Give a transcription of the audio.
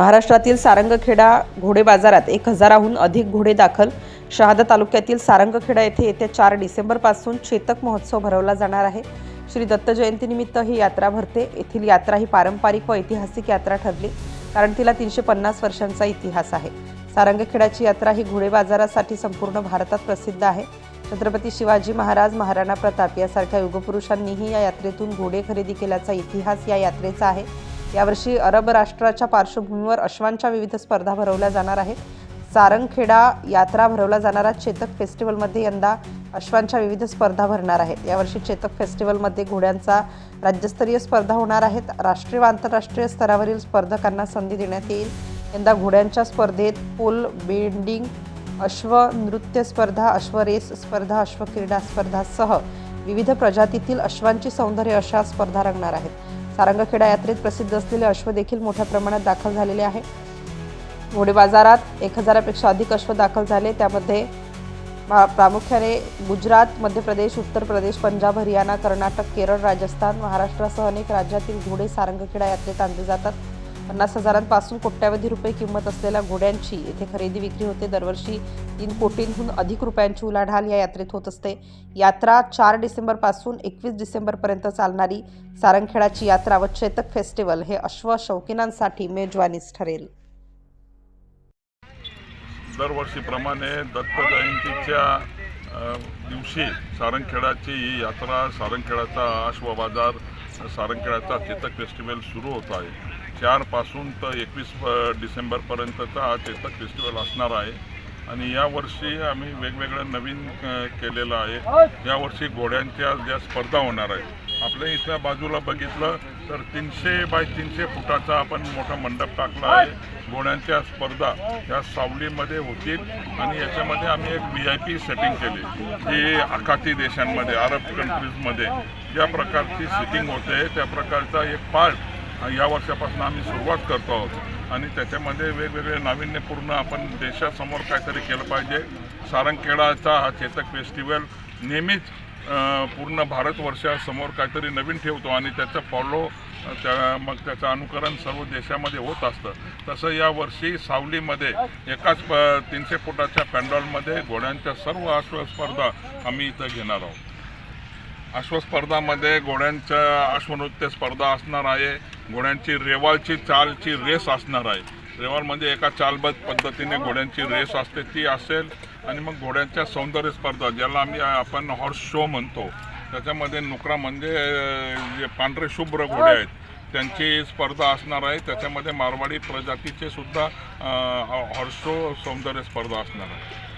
महाराष्ट्रातील सारंगखेडा घोडे बाजारात एक हजाराहून अधिक घोडे दाखल. शहादा तालुक्यातील सारंगखेडा येथे येत्या चार डिसेंबरपासून चेतक महोत्सव भरवला जाणार आहे. श्री दत्त जयंतीनिमित्त ही यात्रा भरते. येथील यात्रा ही पारंपरिक व ऐतिहासिक यात्रा ठरली कारण तिला तीनशे पन्नास वर्षांचा इतिहास आहे. सारंगखेडाची यात्रा ही घोडे बाजारासाठी संपूर्ण भारतात प्रसिद्ध आहे. छत्रपती शिवाजी महाराज महाराणा प्रताप यासारख्या युगपुरुषांनीही या यात्रेतून घोडे खरेदी केल्याचा इतिहास या यात्रेचा आहे. यावर्षी अरब राष्ट्राच्या पार्श्वभूमीवर अश्वांच्या विविध स्पर्धा भरवल्या जाणार आहेत. सारंगखेडा यात्रा भरवला जाणारा चेतक फेस्टिवलमध्ये यंदा अश्वांच्या विविध स्पर्धा भरणार आहेत. यावर्षी चेतक फेस्टिवलमध्ये घोड्यांचा राज्यस्तरीय स्पर्धा होणार आहेत. राष्ट्रीय व आंतरराष्ट्रीय स्तरावरील स्पर्धकांना संधी देण्यात येईल. यंदा घोड्यांच्या स्पर्धेत पोल बेंडिंग अश्व नृत्य स्पर्धा अश्वरेस स्पर्धा अश्वक्रीडा स्पर्धासह विविध प्रजातीतील अश्वांची सौंदर्य अशा स्पर्धा रंगणार आहेत. तारंगखेडा यात्रेत प्रसिद्ध असलेले अश्व देखील मोठ्या प्रमाणात दाखल झालेले आहे. घोडे बाजारात एक हजारापेक्षा अधिक अश्व दाखल झाले. त्यामध्ये मा- प्रामुख्याने गुजरात मध्य प्रदेश उत्तर प्रदेश पंजाब हरियाणा कर्नाटक केरळ राजस्थान महाराष्ट्रासह अनेक राज्यातील घोडे सारंगखेडा यात्रेत आणले जातात. पन्नास हजारांपासून कोट्यावधी रुपये किंमत असलेल्या घोड्यांची येथे खरेदी विक्री होते. दरवर्षी तीन कोटींहून अधिक रुपयांची उलाढाल या यात्रेत होत असते. यात्रा चार डिसेंबरपासून एकवीस डिसेंबरपर्यंत चालणारी सारंगखेडाची यात्रा व चेतक फेस्टिवल हे अश्व शौकीनांसाठी मेजवानीच ठरेल. दरवर्षीप्रमाणे दत्त जयंतीच्या दिवशी सारंगखेडाची ही यात्रा सारंगखेडाचा अश्व बाजार सारंगखेडाचा चेतक फेस्टिवल सुरू होत आहे. चारपासून तर एकवीस डिसेंबरपर्यंतचा हा चेतक फेस्टिवल असणार आहे. आणि यावर्षी आम्ही वेगवेगळं नवीन केलेलं आहे. यावर्षी घोड्यांच्या ज्या स्पर्धा होणार आहेत आपल्या इथल्या बाजूला बघितलं तर तीनशे बाय तीनशे फुटाचा आपण मोठा मंडप टाकला आहे. घोड्यांच्या स्पर्धा या सावलीमध्ये होतील आणि याच्यामध्ये आम्ही एक व्ही आय पी सेटिंग केली जी आखाती देशांमध्ये अरब कंट्रीजमध्ये ज्या प्रकारची सिटिंग होते त्या प्रकारचा एक पार्ट या वर्षापासून आम्ही सुरुवात करतो आहोत. आणि त्याच्यामध्ये वेगवेगळे नाविन्यपूर्ण आपण देशासमोर काहीतरी केलं पाहिजे. सारंगखेडाचा हा चेतक फेस्टिवल नेहमीच पूर्ण भारतवर्षासमोर काहीतरी नवीन ठेवतो आणि त्याचं फॉलो त्या मग त्याचं अनुकरण सर्व देशामध्ये होत असतं. तसं यावर्षी सावलीमध्ये एकाच प तीनशे फुटाच्या पॅन्डॉलमध्ये घोड्यांच्या सर्व अश्व स्पर्धा आम्ही इथं घेणार आहोत. अश्वस्पर्धामध्ये घोड्यांच्या अश्वनृत्य स्पर्धा असणार आहे. घोड्यांची रेवाळची चालची रेस असणार आहे. रेवाळ म्हणजे एका चालबद्ध पद्धतीने घोड्यांची रेस असते ती असेल आणि मग घोड्यांच्या सौंदर्य स्पर्धा ज्याला आम्ही आपण हॉर्स शो म्हणतो. त्याच्यामध्ये नुकरा म्हणजे जे पांढरे शुभ्र घोडे आहेत त्यांची स्पर्धा असणार आहे. त्याच्यामध्ये मारवाडी प्रजातीचे सुद्धा हॉर्स शो सौंदर्य स्पर्धा असणार आहे.